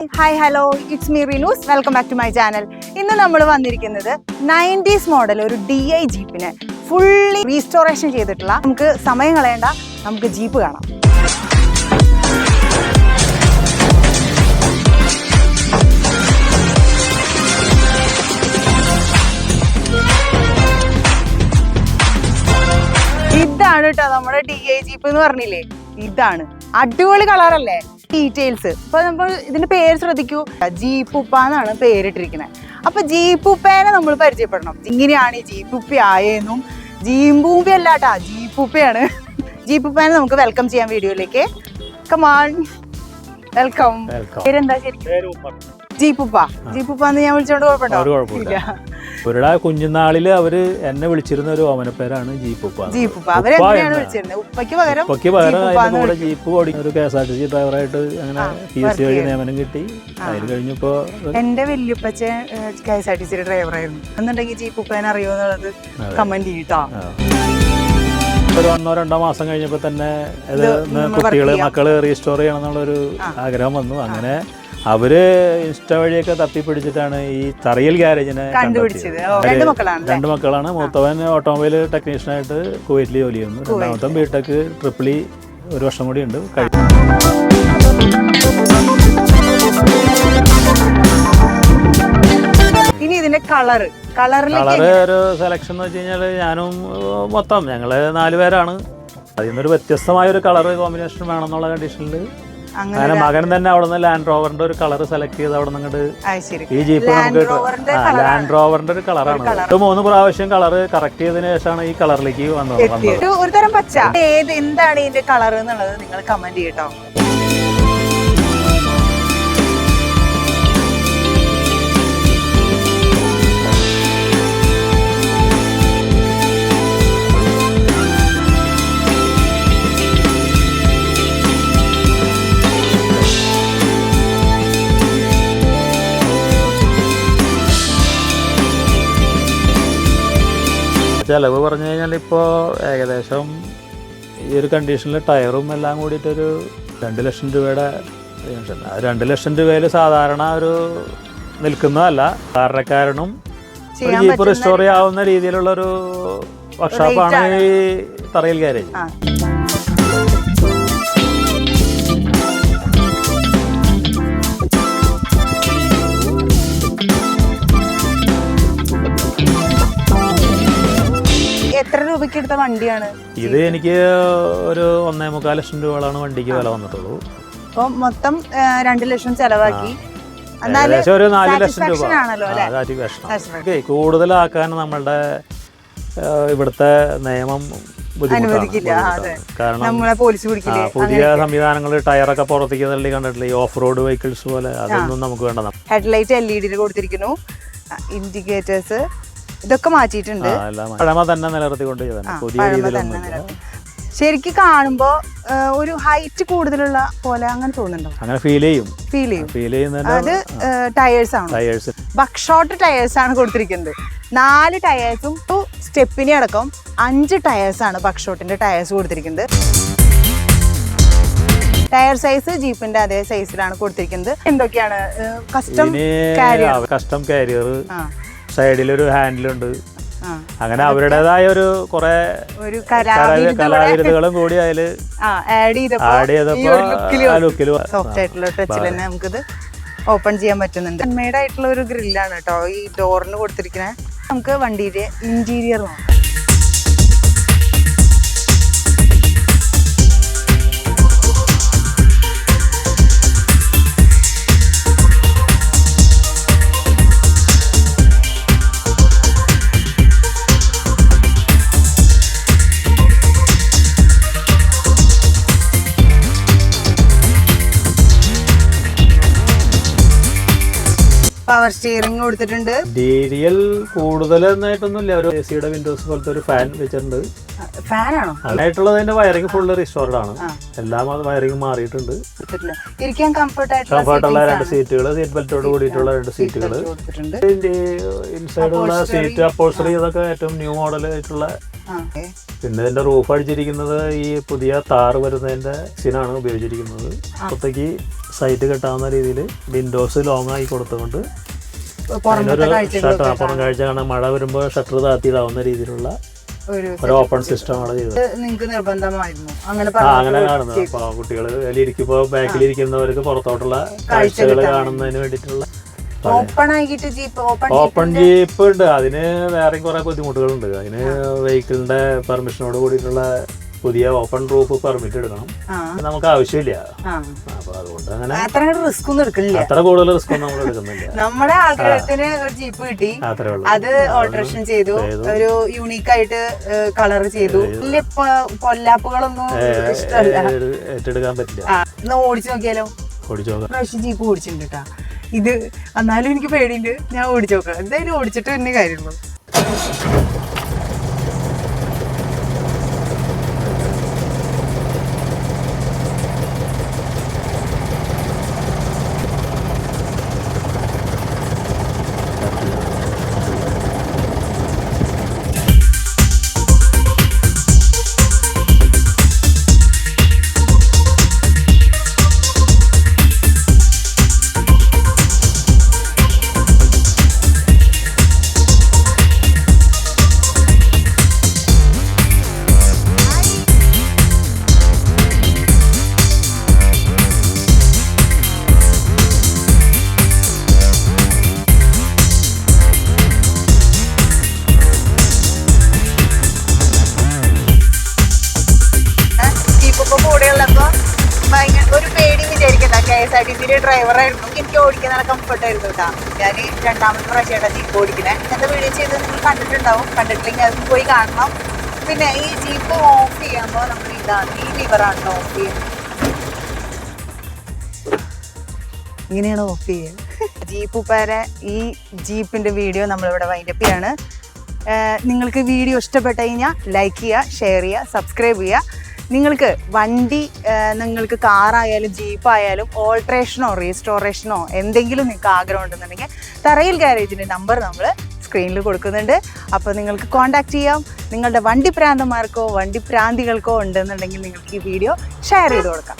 Hi hello it's me Rinoos welcome back to my channel ഇന്ന് നമ്മൾ വന്നിരിക്കുന്നത് nineties model ഒരു ഡി ഐ ജീപ്പിന് ഫുള്ളി റീസ്റ്റോറേഷൻ ചെയ്തിട്ടുള്ള നമുക്ക് സമയം കളയേണ്ട നമുക്ക് ജീപ്പ് കാണാം. ഇതാണ് കേട്ടോ നമ്മുടെ ഡി ഐ ജീപ്പ് എന്ന് പറഞ്ഞില്ലേ? ഇതാണ്. അടിപൊളി കളറല്ലേ ഡീറ്റെയിൽസ് ഇപ്പൊ നമ്മൾ ഇതിന്റെ പേര് ശ്രദ്ധിക്കൂ. ജീപ്പുപ്പ എന്നാണ് പേരിട്ടിരിക്കുന്നത് അപ്പൊ ജീപ്പുപ്പേനെ നമ്മൾ പരിചയപ്പെടണം. ഇങ്ങനെയാണ് ഈ ജീപ്പുപ്പി ആയെന്നും ജീമ്പൂമ്പി അല്ലാട്ടാ ജീപ്പുപ്പയാണ്. ജീപ്പുപ്പേനെ നമുക്ക് വെൽക്കം ചെയ്യാം വീഡിയോയിലേക്ക്. കമാൺ വെൽക്കം പേരെന്താ ശരിക്കും? ജീപ്പുപ്പ ജീപ്പുപ്പ. എന്ന് ഞാൻ വിളിച്ചോണ്ട് കുഴപ്പമുണ്ടോ? ഇവരുടെ കുഞ്ഞുനാളിൽ അവർ എന്നെ വിളിച്ചിരുന്ന ഒരു ഓമനപ്പേരാണ് ജീപ്പുപ്പ. ഉപ്പയ്ക്ക് പകരം അതിന്റെ കൂടെ ജീപ്പ് ഓടിക്കുന്ന ഒരു K S R T C ഡ്രൈവറായിട്ട് അങ്ങനെ പി എസ് സി വഴി നിയമനം കിട്ടി. അതിന് കഴിഞ്ഞപ്പോ എന്റെ വല്യപ്പച്ച കെ എസ് ആർ ടി സിയുടെ ഡ്രൈവറായിരുന്നു. എന്നുണ്ടെങ്കിൽ ജീപ്പ് ഉപ്പേനെ അറിയോ എന്നുള്ളത് കമന്റ് ചെയ്യട്ടോ ഒരു ഒന്നോ രണ്ടോ മാസം കഴിഞ്ഞപ്പോ തന്നെ ഇത് കുട്ടികൾ മക്കൾ റീസ്റ്റോർ ചെയ്യണം എന്നുള്ളൊരു ആഗ്രഹം വന്നു. അങ്ങനെ അവർ ഇൻസ്റ്റ വഴിയൊക്കെ തപ്പിപ്പിടിച്ചിട്ടാണ് ഈ തറയിൽ ഗ്യാരേജിനെ കണ്ടുപിടിച്ചത്. രണ്ട് മക്കളാണ് രണ്ട് മക്കളാണ്. മൂത്തവൻ ഓട്ടോമൊബൈൽ ടെക്നീഷ്യനായിട്ട് കുവൈറ്റിൽ ജോലി ചെയ്യുന്നു. രണ്ടാമത്തെ ബിടെക് ട്രിപ്പിളി ഒരു വർഷം കൂടി ഉണ്ട്. കഴിഞ്ഞു ഇനി ഇതിന്റെ കളറ്. കളറിലേക്ക് കളറ് ഒരു സെലക്ഷൻ എന്ന് വെച്ച് കഴിഞ്ഞാൽ ഞാനും മൊത്തം ഞങ്ങൾ നാലുപേരാണ് അതിൽ നിന്നൊരു വ്യത്യസ്തമായ ഒരു കളർ കോമ്പിനേഷൻ വേണമെന്നുള്ള കണ്ടീഷനിൽ അങ്ങനെ മകൻ തന്നെ അവിടെ നിന്ന് ലാൻഡ് റോവറിന്റെ ഒരു കളർ സെലക്ട് ചെയ്ത് അവിടെ നിന്ന് ഈ ജീപ്പ് നമുക്ക് ലാൻഡ് റോവറിന്റെ ഒരു കളറാണ് ഇത് മൂന്ന് പ്രാവശ്യം കളർ കറക്റ്റ് ചെയ്തതിനു ശേഷമാണ് ഈ കളറിലേക്ക് വന്നത് ഒരു തരം പച്ച. ഏത് എന്താണ് ഇതിന്റെ കളർ എന്നുള്ളത് നിങ്ങൾ കമന്റ് ചെയ്യട്ടോ. ചെലവ് പറഞ്ഞു കഴിഞ്ഞാൽ ഇപ്പോൾ ഏകദേശം ഈ ഒരു കണ്ടീഷനിൽ ടയറും എല്ലാം കൂടിയിട്ടൊരു രണ്ട് ലക്ഷം രൂപയുടെ ആ രണ്ട് ലക്ഷം രൂപയിൽ സാധാരണ ഒരു നിൽക്കുന്നതല്ല. ചെയ്യാൻ ജീപ്പ് റിസ്റ്റോർ ചെയ്യാവുന്ന രീതിയിലുള്ള ഒരു വർക്ക്ഷോപ്പാണ് ഈ തറയിൽ ഗാരേജ് എത്ര രൂപയ്ക്ക് എടുത്ത വണ്ടിയാണ്? ഇത് എനിക്ക് ഒരു ഒന്നേ മുക്കാൽ ലക്ഷം രൂപകളാണ് വണ്ടിക്ക് വില വന്നിട്ടുള്ളൂ. അപ്പൊ മൊത്തം രണ്ടു ലക്ഷം ചെലവാക്കി. ഏകദേശം ഒരു നാല് ലക്ഷം രൂപ. കൂടുതലാക്കാൻ നമ്മളുടെ ഇവിടുത്തെ നിയമം. കാരണം പുതിയ സംവിധാനങ്ങൾ ടയറൊക്കെ പുറത്തേക്ക് തള്ളി കണ്ടിട്ടില്ല? ഈ ഓഫ് റോഡ് വെഹിക്കിൾസ് പോലെ അതൊന്നും നമുക്ക് വേണ്ട ഹെഡ്ലൈറ്റ് എൽ ഇ ഡിയിൽ കൊടുത്തിരിക്കുന്നു. ഇൻഡിക്കേറ്റേഴ്സ് ഇതൊക്കെ മാറ്റിയിട്ടുണ്ട്. പഴമ തന്നെ നിലനിർത്തിക്കൊണ്ട് പുതിയ രീതിയിലൊന്നും. ശരിക്കും കാണുമ്പോ ഒരു ഹൈറ്റ് കൂടുതലുള്ള പോലെ അങ്ങനെ തോന്നുന്നുണ്ടോ? അങ്ങനെ ഫീൽ ചെയ്യും. ഫീൽ ചെയ്യും. ഫീൽ ചെയ്യുന്നതിന്റെ അത് ടയേഴ്സ് ആണ്? ടയേഴ്സ് ബക്ഷോട്ട് ടയേഴ്സ് ആണ് കൊടുത്തിരിക്കുന്നത്. നാല് ടയേഴ്സും ടു സ്റ്റെപ്പിനെ അടക്കം അഞ്ച് ടയേഴ്സ് ആണ് ബക്ഷോട്ടിന്റെ ടയേഴ്സ് കൊടുത്തിരിക്കുന്നത്. ടയർ സൈസ് ജീപ്പിന്റെ അതേ സൈസിലാണ് കൊടുത്തിരിക്കുന്നത്. എന്തൊക്കെയാണ് കസ്റ്റം കസ്റ്റം കാരിയർ സൈഡിലൊരു ഹാൻഡിലുണ്ട്. ഉണ്ട് അങ്ങനെ അവരുടേതായ ഒരു കുറെ ഒരു കൂടി അതിൽ ആഡ് ചെയ്തപ്പോ ആഡ് ചെയ്തപ്പോ ആ ലുക്കിൽ സോഫ്റ്റ് ആയിട്ടുള്ള ടച്ചിൽ തന്നെ നമുക്കിത് ഓപ്പൺ ചെയ്യാൻ പറ്റുന്നുണ്ട്. മെയ്ഡ് ആയിട്ടുള്ള ഒരു ഗ്രില്ലാണ് കേട്ടോ ഈ ഡോറിന് കൊടുത്തിരിക്കുന്നത് നമുക്ക് വണ്ടിയിലെ ഇന്റീരിയർ നോക്കാം. പവർ സ്റ്റിയറിംഗ് കൊടുത്തിട്ടുണ്ട്. ഡീരിയൽ കൂടുതലെന്നായിട്ടൊന്നുമില്ല. ഒരു എ സിയുടെ വിൻഡോസ് പോലത്തെ ഒരു ഫാൻ വെച്ചിട്ടുണ്ട്. ഫാനാണോ വയറിംഗ് ഫുള്ള് റിസ്റ്റോർഡ് ആണ്. എല്ലാം വയറിംഗ് മാറിയിട്ടുണ്ട്. ഇരിക്കാൻ കംഫർട്ട് കംഫർട്ടുള്ള രണ്ട് സീറ്റുകൾ സീറ്റ് ബെൽറ്റോട് കൂടിയിട്ടുള്ള രണ്ട് സീറ്റുകൾ ഇൻസൈഡ് ഉള്ള സീറ്റ് അപ്പോൾസറി ഇതൊക്കെ ഏറ്റവും ന്യൂ മോഡൽ ആയിട്ടുള്ള. പിന്നെ ഇതിന്റെ റൂഫ് അടിച്ചിരിക്കുന്നത് ഈ പുതിയ താറ് വരുന്നതിന്റെ സിനാണ് ഉപയോഗിച്ചിരിക്കുന്നത്. അപ്പത്തേക്ക് സൈറ്റ് കെട്ടാവുന്ന രീതിയിൽ വിൻഡോസ് ലോങ് ആയി കൊടുത്തുകൊണ്ട് ഷട്ടർ അപ്പുറം കാഴ്ച കാണാൻ മഴ വരുമ്പോൾ ഷട്ടർ താത്തിയിടാവുന്ന രീതിയിലുള്ള ഒരു ഓപ്പൺ ഓപ്പൺ സിസ്റ്റമാണ് ചെയ്തത്. നിങ്ങൾക്ക് നിർബന്ധമായിരുന്നു. അങ്ങനെ കാണുന്നത്. അപ്പൊ കുട്ടികൾ ഇരിക്കുമ്പോൾ ബാക്കിലിരിക്കുന്നവർക്ക് പുറത്തോട്ടുള്ള കാഴ്ചകൾ കാണുന്നതിന് വേണ്ടിയിട്ടുള്ള ഓപ്പൺ ആയിട്ട് ജീപ്പ് ഓപ്പൺ ജീപ്പ് ഉണ്ട്. അതിന് വേറെയും കുറെ ബുദ്ധിമുട്ടുകളുണ്ട്. അതിന് വെഹിക്കിളിന്റെ പെർമിഷനോട് കൂടിയിട്ടുള്ള പുതിയ ഓപ്പൺ റൂഫ് പെർമിറ്റ് എടുക്കണം. നമുക്ക് ആവശ്യമില്ല. അപ്പൊ അതുകൊണ്ട് അങ്ങനെ അത്ര റിസ്ക് ഒന്നും എടുക്കില്ല അത്ര കൂടുതൽ റിസ്ക് ഒന്നും നമ്മൾ എടുക്കുന്നില്ല. നമ്മുടെ ആഗ്രഹത്തിന് ഒരു ജീപ്പ് കിട്ടി. അത് ഓൾട്രേഷൻ ചെയ്തു. ഒരു യൂണീക്ക് ആയിട്ട് കളർ ചെയ്തു. വലിയ പൊല്ലാപ്പുകളൊന്നും ഇഷ്ടമല്ല. ഏറ്റെടുക്കാൻ പറ്റില്ല. ഓടിച്ചു നോക്കിയാലോ? ഓടിച്ചു നോക്കാം. ജീപ്പ് ഓടിച്ചിട്ടുണ്ട് കേട്ടാ ഇത് എന്നാലും എനിക്ക് പേടിയുണ്ട്. ഞാൻ ഓടിച്ചു നോക്കാം എന്തായാലും ഓടിച്ചിട്ട് തന്നെ കാര്യമുള്ളൂ. കെ ഡ്രൈവർ ടി സിയിലെ ഡ്രൈവറായിരുന്നു എനിക്ക് ഓടിക്കാൻ നല്ല കംഫർട്ട് ആയിരുന്നു കേട്ടോ. ഞാൻ രണ്ടാമത്തെ പ്രാവശ്യമായിട്ടാണ് ജീപ്പ് ഓടിക്കുന്നത് എന്റെ വീഡിയോ ചെയ്ത് നിങ്ങൾ കണ്ടിട്ടുണ്ടാവും. കണ്ടിട്ടില്ലെങ്കിൽ അത് പോയി കാണണം. പിന്നെ ഈ ജീപ്പ് ഓഫ് ചെയ്യുമ്പോൾ നമ്മൾ ഇതാണ്. ഈ ലിവറാണ് ഓഫ് ചെയ്യുന്നത്. ഇങ്ങനെയാണ് ഓഫ് ചെയ്യുക ജീപ്പ് ഉപ്പാരെ ഈ ജീപ്പിന്റെ വീഡിയോ നമ്മളിവിടെ വൈൻഡപ്പ് ചെയ്യാണ്. നിങ്ങൾക്ക് വീഡിയോ ഇഷ്ടപ്പെട്ട് കഴിഞ്ഞാൽ ലൈക്ക് ചെയ്യുക ഷെയർ ചെയ്യുക സബ്സ്ക്രൈബ് ചെയ്യുക. നിങ്ങൾക്ക് വണ്ടി നിങ്ങൾക്ക് കാറായാലും ജീപ്പായാലും ഓൾട്രേഷനോ റീസ്റ്റോറേഷനോ എന്തെങ്കിലും നിങ്ങൾക്ക് ആഗ്രഹം ഉണ്ടെന്നുണ്ടെങ്കിൽ തറയിൽ ഗാരേജിന്റെ നമ്പർ നമ്മൾ സ്ക്രീനിൽ കൊടുക്കുന്നുണ്ട്. അപ്പോൾ നിങ്ങൾക്ക് കോൺടാക്റ്റ് ചെയ്യാം. നിങ്ങളുടെ വണ്ടി പ്രാന്തന്മാർക്കോ വണ്ടി പ്രാന്തികൾക്കോ ഉണ്ടെന്നുണ്ടെങ്കിൽ നിങ്ങൾക്ക് ഈ വീഡിയോ ഷെയർ ചെയ്ത് കൊടുക്കാം.